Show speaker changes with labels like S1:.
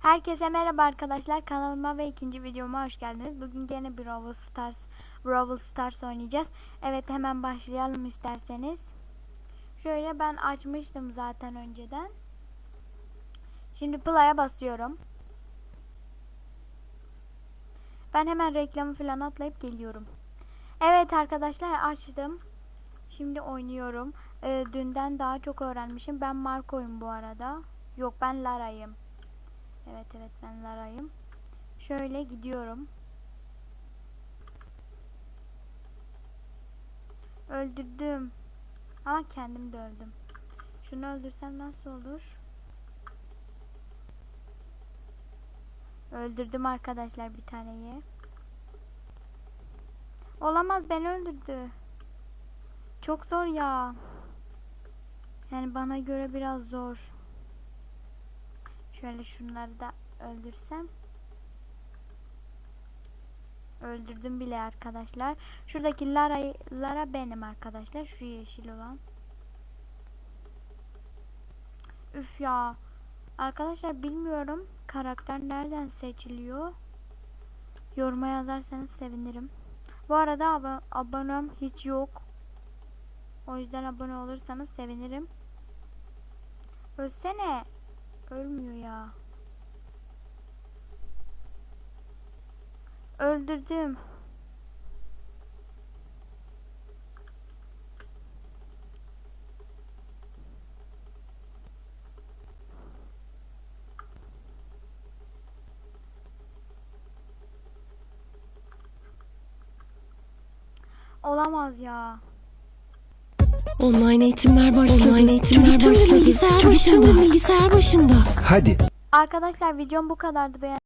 S1: Herkese merhaba arkadaşlar. Kanalıma ve ikinci videoma hoş geldiniz. Bugün gene Brawl Stars Brawl Stars oynayacağız. Evet hemen başlayalım isterseniz. Şöyle ben açmıştım zaten önceden. Şimdi play'a basıyorum. Ben hemen reklamı falan atlayıp geliyorum. Evet arkadaşlar açtım. Şimdi oynuyorum. Ee, dünden daha çok öğrenmişim. Ben Marco'yum bu arada. Yok ben Lara'yım. Evet ben Lara'yım. Şöyle gidiyorum. Öldürdüm. Ama kendim de öldüm. Şunu öldürsem nasıl olur? Öldürdüm arkadaşlar bir taneyi. Olamaz beni öldürdü. Çok zor ya. Yani bana göre biraz zor. Şöyle şunları da öldürsem. Öldürdüm bile arkadaşlar. Şuradaki Lara, Lara benim arkadaşlar. Şu yeşil olan. Üf ya. Arkadaşlar bilmiyorum karakter nereden seçiliyor. Yoruma yazarsanız sevinirim. Bu arada ab abonem hiç yok. O yüzden abone olursanız sevinirim. Ölsene. Ölmüyor ya. Öldürdüm. Olamaz ya.
S2: Online eğitimler başladı. Online eğitimler
S3: Çocuk
S2: başladı.
S3: bilgisayar
S2: Çocuk
S3: başında.
S2: bilgisayar başında.
S4: Hadi
S1: Arkadaşlar videom bu kadardı. Beğen